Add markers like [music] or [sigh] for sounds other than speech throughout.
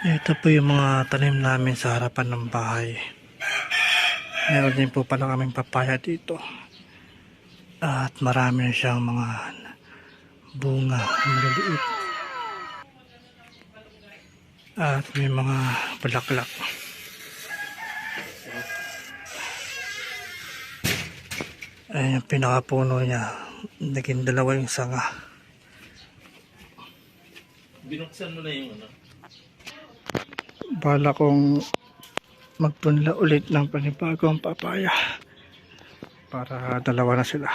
Ito po yung mga tanim namin sa harapan ng bahay. Meron din po pala kaming papaya dito. At marami na siyang mga bunga maliliit. At may mga bulaklak. Ayan yung pinakapuno niya. Naging dalawa yung sanga. Binuksan mo na yung ano. Bala kong magpunla ulit ng panibagong papaya para dalawa na sila.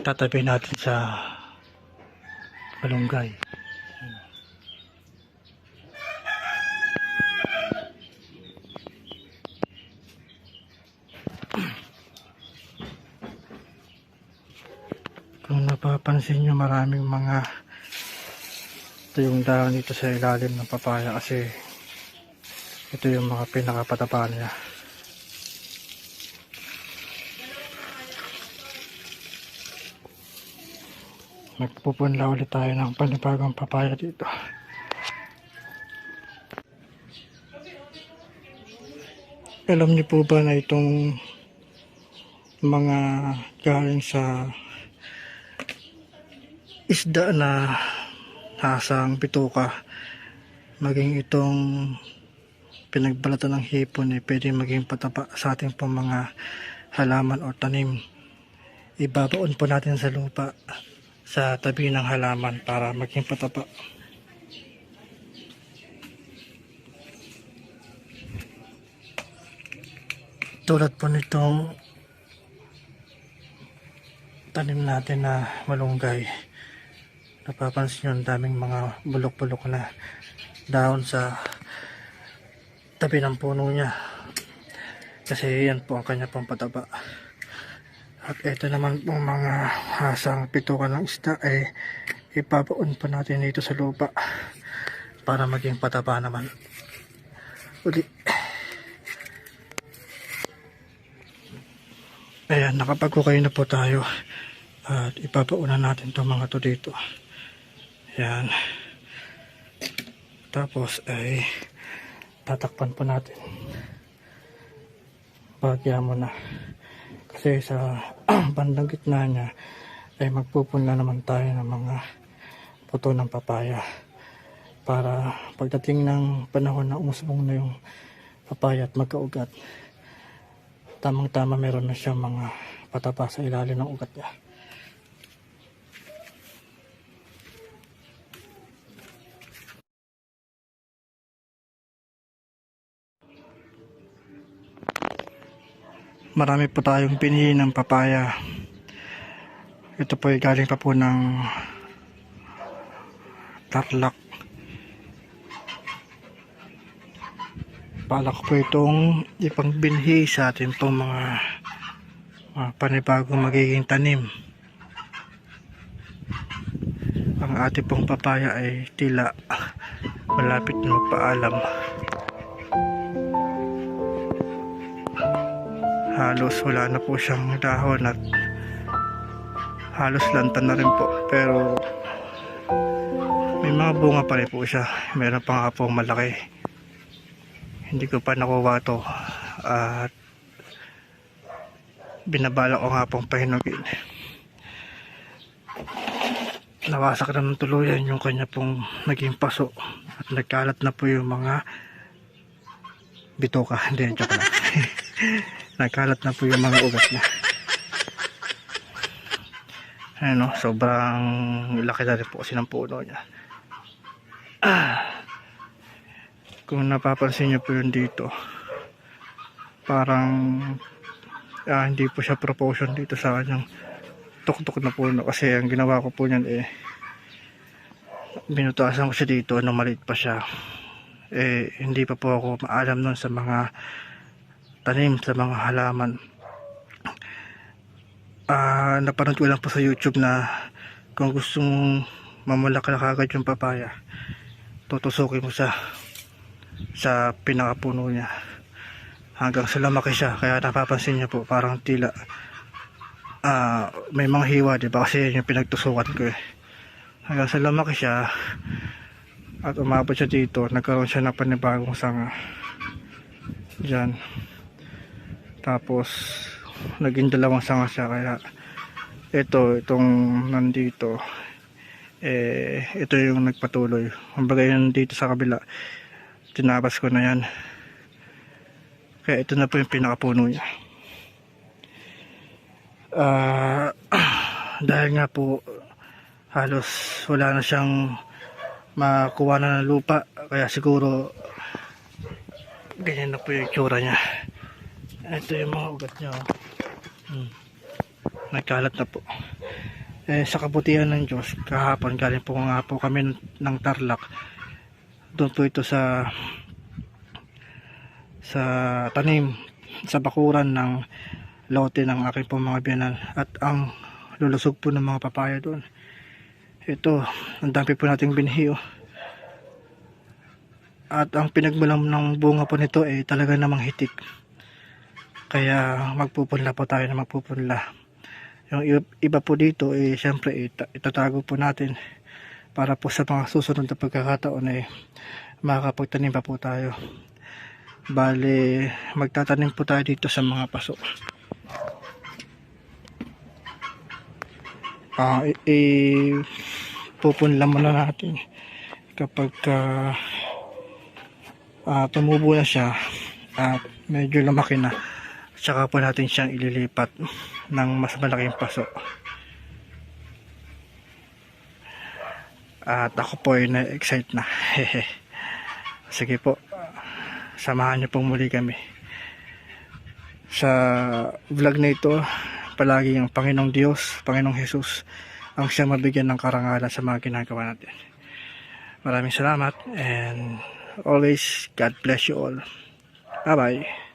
Tatabi natin sa malunggay. Kung napapansin nyo maraming mga ito yung dahon dito sa ilalim ng papaya kasi ito yung mga pinakapataba niya. Magpupunla ulit tayo ng panibagong papaya dito. Alam niyo po ba na itong mga galing sa isda na hasang bituka maging itong pinagbalatan ng hipon eh, pwede maging pataba sa ating pong mga halaman o tanim. Ibabaon po natin sa lupa sa tabi ng halaman para maging pataba. Tulad po nitong tanim natin na malunggay. Napapansin nyo ang daming mga bulok-bulok na dahon sa tabi ng puno niya. Kasi yan po ang kanya pang pataba. At ito naman pong mga hasang pitukan ng isda ay ipapaon pa natin dito sa lupa para maging pataba naman. Uli. Ayan, nakapagkukay na po tayo. At ipapauna natin itong mga to dito. Ayan. Tapos ay tatakpan po natin. Bagya mo na. Kasi sa [clears throat] bandang gitna niya ay magpupunla naman tayo ng mga puto ng papaya. Para pagdating ng panahon na umusbong na yung papaya at magkaugat, tamang-tama meron na siyang mga pataba sa ilalim ng ugat niya. Marami po tayong pinili ng papaya. Ito po ay galing pa po ng Tarlac. Balak po itong ipangbinhi sa atin pong mga, mga panibagong magiging tanim. Ang ating pong papaya ay tila malapit na magpaalam. Halos wala na po siyang dahon at halos lantan na rin po. Pero may mga bunga pa rin po siya. Meron pa nga pong malaki. Hindi ko pa nakuha to. At binabala ko nga pong pahinugin. Nawasak na ng tuluyan yung kanya pong naging paso. At nagkalat na po yung mga bitoka hindi joke lang [laughs] nagkalat na po yung mga ugat niya. Ayun o sobrang laki na rin po kasi ng puno niya. Ah. kung napapansin niyo po yun dito parang ah, hindi po siya proportion dito sa kanyang tuktok na puno. Kasi ang ginawa ko po niyan eh binutasan ko siya dito nung maliit pa siya. Eh hindi pa po ako maalam nun sa mga tanim sa mga halaman ah napanood ko lang po sa youtube na kung gusto mong mamulak na kagad yung papaya tutusukin mo siya sa pinakapuno niya hanggang sa lumaki siya kaya napapansin niyo po parang tila ah may mga hiwa di ba kasi yun yung pinagtusukan ko eh hanggang sa lumaki siya At umabot siya dito, nagkaroon siya ng panibagong sanga. Diyan. Tapos, naging dalawang sanga siya kaya ito, itong nandito eh, ito yung nagpatuloy. Kumbaga yun dito sa kabila, tinabas ko na yan. Kaya ito na po yung pinakapuno niya. Ah, [clears throat] dahil nga po halos wala na siyang makuha na ng lupa kaya siguro ganyan na po yung itsura niya ito yung mga ugat niya oh. hmm. nagkalat na po eh, sa kabutihan ng Diyos kahapon galing po nga po kami ng- Tarlac doon po ito sa sa tanim sa bakuran ng lote ng aking po mga biyanan at ang lulusog po ng mga papaya doon ito ang dami po nating binhi oh. at ang pinagmulam ng bunga po nito ay talaga namang hitik kaya magpupunla po tayo na magpupunla. Yung iba, po dito eh syempre ita, itatago po natin para po sa mga susunod na pagkakataon eh makakapagtanim pa po tayo. Bale magtatanim po tayo dito sa mga paso. Ah i, i- pupunla muna natin. Kapag ka ah, tumubo na siya at medyo lumaki na tsaka po natin siyang ililipat ng mas malaking paso at ako po ay na-excite na [laughs] sige po samahan niyo pong muli kami sa vlog na ito palagi ang Panginoong Diyos, Panginoong Jesus ang siya mabigyan ng karangalan sa mga ginagawa natin. Maraming salamat and always God bless you all. Bye bye.